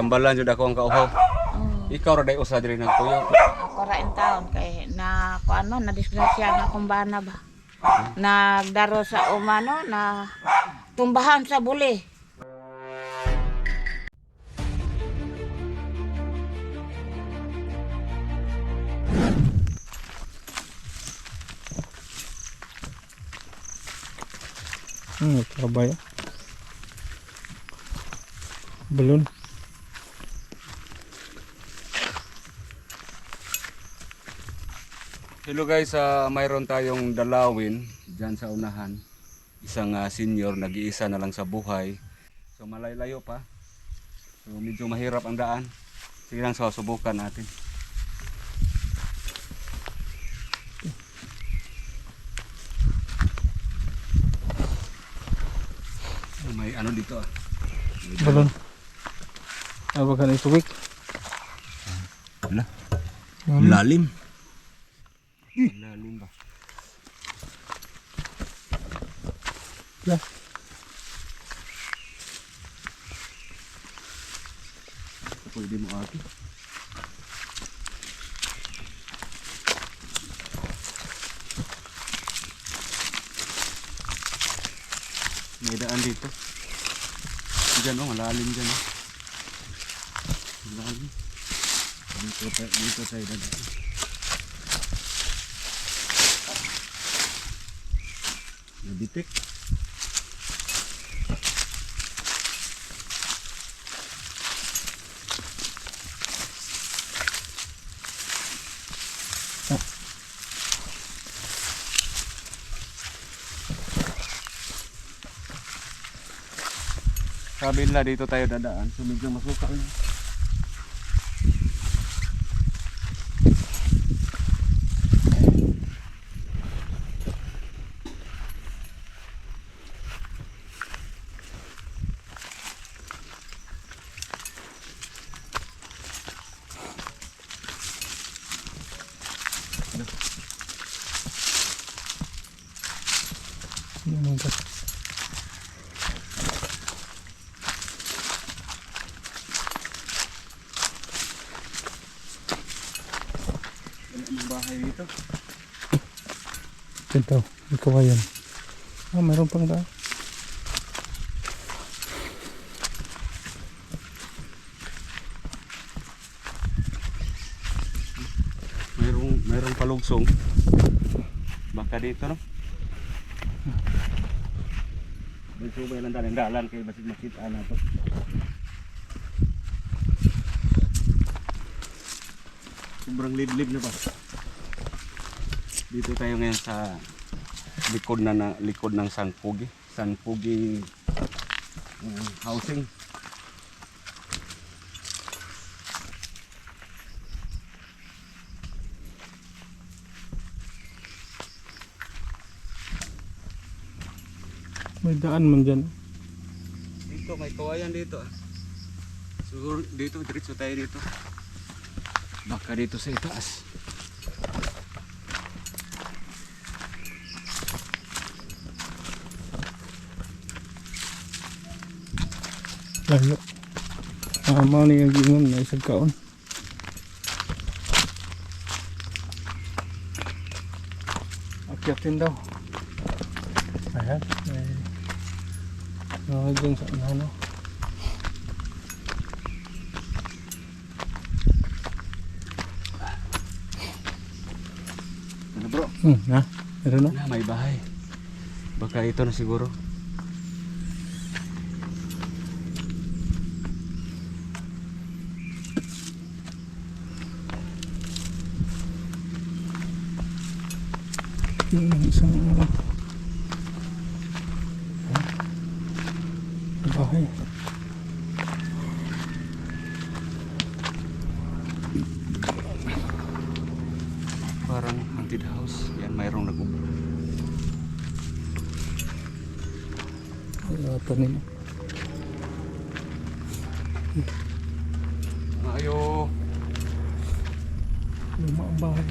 Natambalan jud ako ang kauhaw. Oh. Ikaw ra day usa diri nagpuyo. Ako ra in taon kay na ko ano na disgrasya nga kumbana ba. Nagdaro sa umano na tumbahan sa buli. Hmm, kabaya. Balon. Hello guys, ah, mayroon tayong dalawin diyan sa unahan. Isang ah, senior nag-iisa na lang sa buhay. So malay-layo pa. So medyo mahirap ang daan. Sige lang, so, subukan natin. Oh, May ano dito ah. Balon. Apa kan itu week? Wala. Hmm. Lalim. Lalim ba? Ya. Pwede mo ate. May daan dito. Diyan oh, malalim dyan oh. Malalim. Dito tayo, dito tayo dadaan. Nabitik. Sabi nila dito tayo dadaan. So medyo masuka. Ano ka? Bahay dito. Ito, may kawayan. Ah, mayroon pang daan. Mayroong, mayroong palugsong. Baka dito no? Dito ba lang dalan dalan kay basit makita na to. Sobrang liblib na ba? Dito tayo ngayon sa likod na, na likod ng Sanpugi. Sanpugi uh, housing. May daan man dyan. Dito may kawayan dito. ah. Siguro dito diretso tayo dito. Baka dito sa itaas. Layo. Mao ni ang gingon na isang kaon. Akyatin daw. Ayan. May... Dyan sa ano. Ano bro? Hmm, ha? Na? Na may bahay. Baka ito na siguro. Yung isang ano. Bahay. Parang haunted house. Yan mayroong nag Wala tanim. Ayo. Luma ang bahay.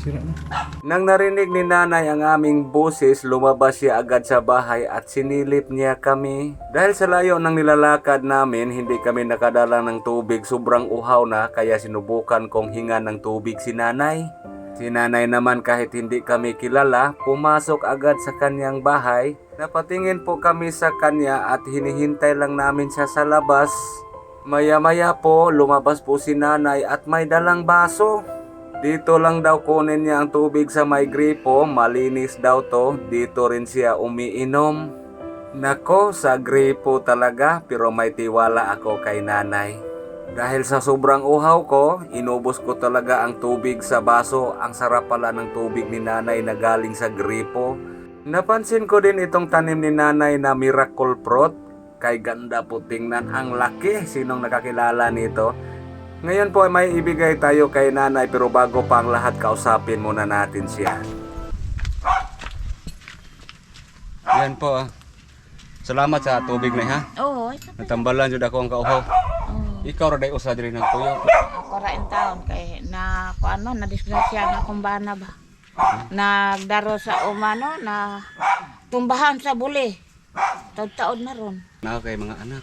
Sira na. Nang narinig ni nanay ang aming boses, lumabas siya agad sa bahay at sinilip niya kami. Dahil sa layo ng nilalakad namin, hindi kami nakadala ng tubig. Sobrang uhaw na kaya sinubukan kong hinga ng tubig si nanay. Si nanay naman kahit hindi kami kilala, pumasok agad sa kanyang bahay. Napatingin po kami sa kanya at hinihintay lang namin siya sa labas. Maya-maya po, lumabas po si nanay at may dalang baso. Dito lang daw kunin niya ang tubig sa may gripo, malinis daw to, dito rin siya umiinom. Nako, sa gripo talaga, pero may tiwala ako kay nanay. Dahil sa sobrang uhaw ko, inubos ko talaga ang tubig sa baso. Ang sarap pala ng tubig ni nanay na galing sa gripo. Napansin ko din itong tanim ni nanay na miracle fruit. Kay ganda po tingnan ang laki. Sinong nakakilala nito? Ngayon po ay may ibigay tayo kay nanay pero bago pa ang lahat kausapin muna natin siya. Yan po ah. Salamat sa tubig na ha. Oo. Natambalan jud ako ang kauhaw. Ikaw ra day usa diri ng tuyo. Ako ra in taon kay na ko ano na disgrasya nga akong bana ba. Nagdaro sa umano na tumbahan sa buli. Taod-taod na ron. Na kay mga anak.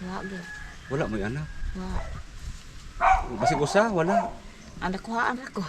Wagi. Wala mo anak. Wa. Basig usa wala. Ang nakuhaan ako.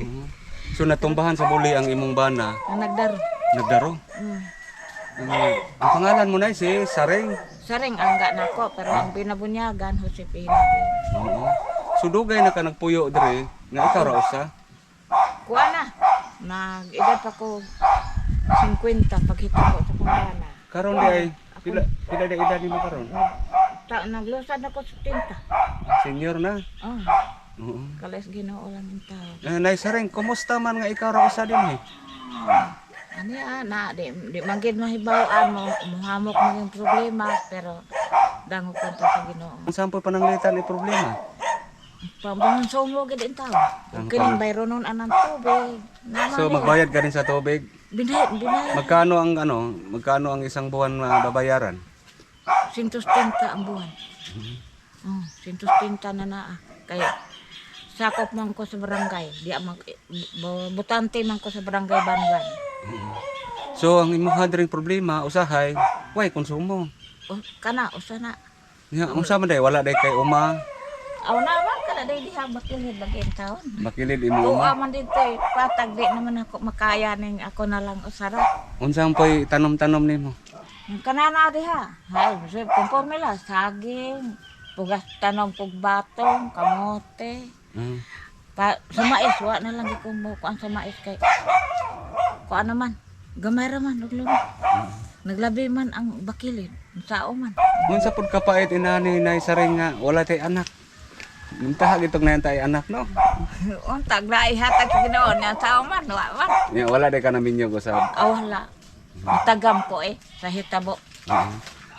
Oo. So natumbahan sa buli ang imong bana, nagdaro. nagdaro. Mm. Ang, ang pangalan mo na si Sareng. Saring angga na ko pero ang binabunyagan Josepina. Oo. So dugay na ka nagpuyo diri nga ikaw ra usa. Kuha na. Nag-edad pa ko 50 paghito ko sa kumbana. Karon di ay pila pila di edad nimo karon? Ta naglusad ako sa tinta. Senior na. Oh, Oo. kalas ginoo lang yung tao. Eh, Nay Sareng, kumusta man nga ikaw ra usa din eh? Ani ah, na, di, di magid mahibawaan mo, muhamok mo yung problema, pero dango pa to sa ginoo. Ang sampoy pananglitan ni problema. Pambangon sumo gid ang tao. Kining bayro nun anang tubig. Naman So eh. magbayad ka rin sa tubig. Binay, binay. Magkano ang ano, magkano ang isang buwan na babayaran? 130 ang buwan. Oh, 130 na naa. Kaya sakop man ko sa barangay. Di man, bu- butante man ko sa barangay Banban. So ang imuha dring problema usahay, way konsumo. O, kana, usa na. Ya, unsa man day wala day kay uma, Aw na man ka na day diha bakilid lagi taon. makilid imo uma. man dito eh. Patag di naman ako makaya ning ako na lang usara. Unsa ang poy tanom-tanom nimo? Kanana diha. Hay, sir, conforme la saging, pugas tanom pug batong, kamote. Ah, Pa, sa mais, wa na lang ko mo kuan sa mais kay kuan naman. Gamay ra man naglabi. Naglabi man ang bakilid. Sao man. Unsa pud kapait inani nay Sareng nga wala tay anak. Mintaha gitog na tay anak no. Untag na ihatag sa Ginoo niya sao man, wa man. Ya, wala day ka na minyog usab. Ah, wala. Matagam ko eh sa hitabo. Oo.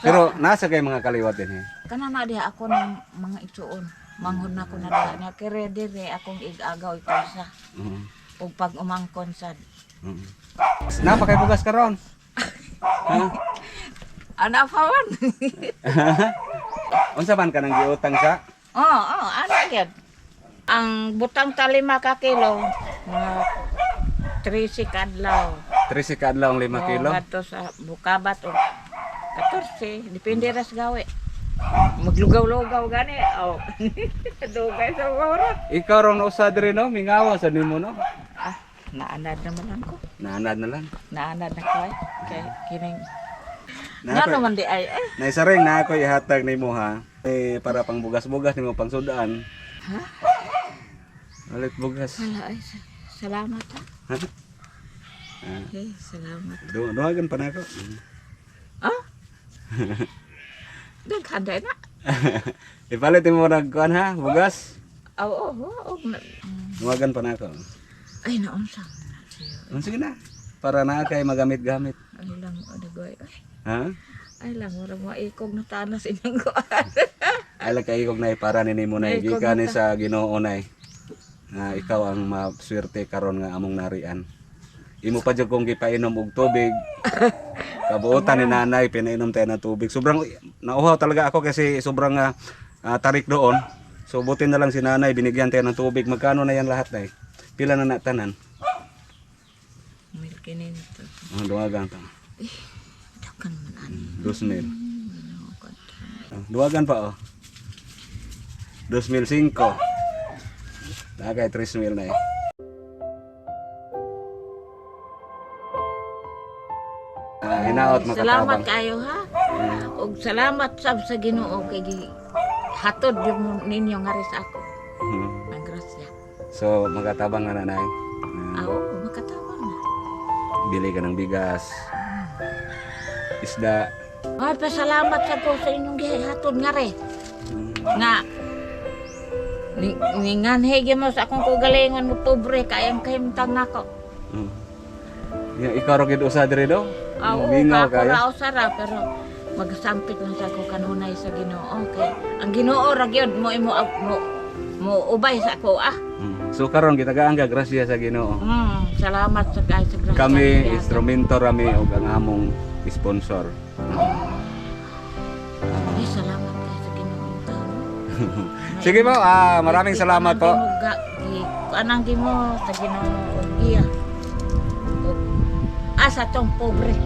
Pero nasa kay mga kaliwat din eh. Kana na diha ako ng mga ituon. Manghod na ko na diha. Kere dire akong igagaw ito sa Oo. ug pag umangkon sad. Oo. Napa kay bugas karon? Ha? Ana pa man. Unsa man ka nang giutang sa? Oo, oh, ano gyud. Ang butang talima ka kilo, mga 13 kadlaw. 13 ka adlaw ang 5 kilo. O, Gadto sa bukabat o 14, depende ras gawe. Maglugaw-lugaw gani. Oh. Dugay sa oras. Ikaw ron usa diri no, mingawa sa nimo no. Naanad naman ako. Naanad na lang. Naanad na ko eh. Kay kining Na Nga naman di ay eh. Na isa rin na ako ihatag nimo ha. Eh para pang bugas-bugas nimo pang sudaan. Ha? Alit bugas. Wala ay. sa- Salamat ha. Ha? Ah, Eh, salamat. du duhagan pa nako. Ah? Daghanday na. Ipalit mo nag kuan ha, bugas. Oo, oo, oo. na- mm. Ay, naunsa. Oh, sige na. Para na kay magamit-gamit. Ay lang, ano goy. Ha? ay lang, wala mo ikog na tanas inyong kuan. Ay lang kay ikog na para ni nimo na gikan ni na sa Ginoo na nga ikaw ang maswerte karon nga among narian. Imo pa jud kong gipainom og tubig. Kabuotan ni nanay pinainom tayo ng tubig. Sobrang nauhaw talaga ako kasi sobrang ah, ah, tarik doon. So buti na lang si nanay binigyan tayo ng tubig. Magkano na yan lahat nay? Pila na natanan? Mil kininto. Ang duwagan ta. Dakan man ani. 2,000. Oh, duwagan pa oh. 2,005. Dagay 3,000 na eh. Ah, hinaot Salamat makatabang. kayo ha. Og salamat sab sa Ginoo kay hatod mo ninyo nga sa ako. So, makatabang na nanay. Ah, oo, makatawag na. bili ka ng bigas, isda. Ay, pasalamat sa ko sa inyong gihatod nga rin. Nga, ni, ni nganhege mo sa akong kugalingon mo pobre kayang kahimtang nako. Mm. Yung ikaw rin usa diri do? Oo, Bingaw ako kayo? rao sara pero magasampit lang sa ako kanunay sa Ginoo kay ang Ginoo ra gyud mo imo mo mo ubay sa ako ah. Mm. So karon gitagaan ka grasya sa Ginoo. Mm, salamat sa guys sa grasya. Kami instrumento rami og ang among sponsor. Ay, salamat kay sa Ginoo. Sige po, ah, maraming salamat po. Anang mo sa Ginoo. Og asa tong pobre.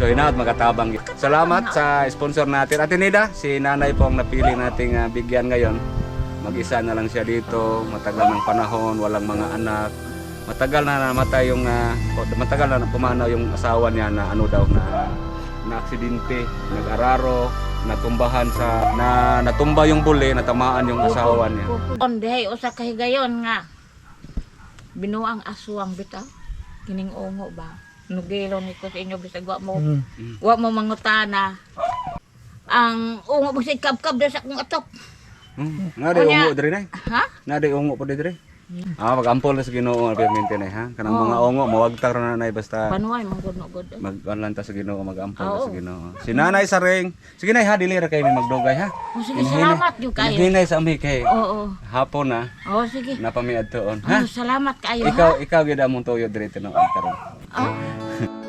So inaot makatabang. Salamat sa sponsor natin. Ate Nida, si nanay po ang napili nating ah, bigyan ngayon. Mag-isa na lang siya dito, matagal ng panahon, walang mga anak. Matagal na namatay yung o, matagal na pumanaw yung asawa niya na ano daw na na aksidente, nag-araro, natumbahan sa na natumba yung buli, natamaan yung asawa niya. On dihay usa ka higayon nga binuang aswang bitaw. Kining ungo ba? Nugelo ni ko sa inyo bisag wa mo Mm. wa mo mangutana. Ang ungo kap-kap dahil sa akong atok. Hmm, nga di Unya. ungo diri nay. Ha? Na di ungo po diri. Ah, mag-ampol na sa Ginoo ang permente nay ha. Kanang mga ungo mawagtar na nay basta Panuay mong gud gud. lang ta sa Ginoo mag-ampol na Oo. sa Ginoo. Si Nanay Saring. Sige nay ha dili ra kay magdugay ha. O sige, salamat yung kayo. Hinay sa ami kay Oo. hapon na Oh, sige. napami adtoon ha. Oh, salamat kayo Ikaw ha. ikaw gid among tuyo diri tinuod karon. Ah.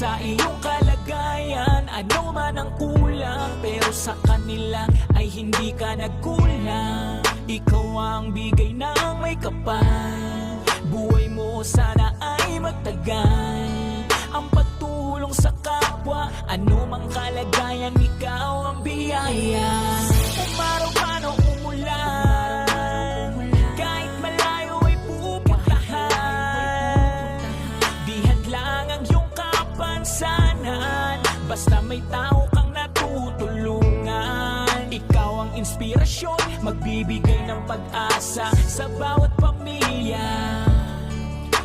Nasa iyong kalagayan, ano man ang kulang Pero sa kanila ay hindi ka nagkulang. Ikaw ang bigay ng may kapal. Buhay mo sana ay magtagal. Ang pagtulong sa kapwa, ano mang kalagayan Ikaw ang biyaya. Umaraw man kapansanan Basta may tao kang natutulungan. Ikaw ang inspirasyon Magbibigay ng pag-asa Sa bawat pamilya.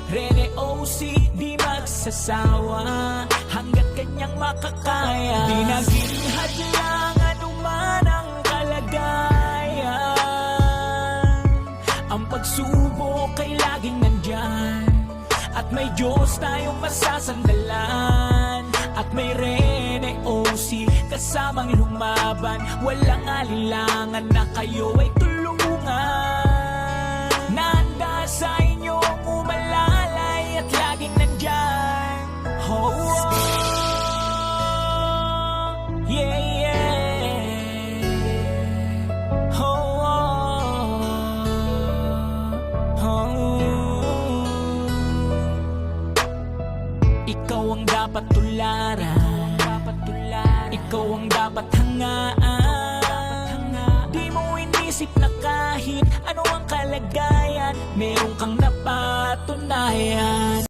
Rene OC di magsasawa. Hanggat kanyang makakaya. Di naging hadlang anuman ang kalagayan. Ang pagsubok ay laging nandyan. At may Diyos tayong masasandalan At may Rene OC kasamang lumaban. Walang alinlangan na kayo ay tulungan. Nanda sa dapat tularan. Ikaw ang dapat hangaan. Di mo inisip na kahit ano ang kalagayan Meron kang napatunayan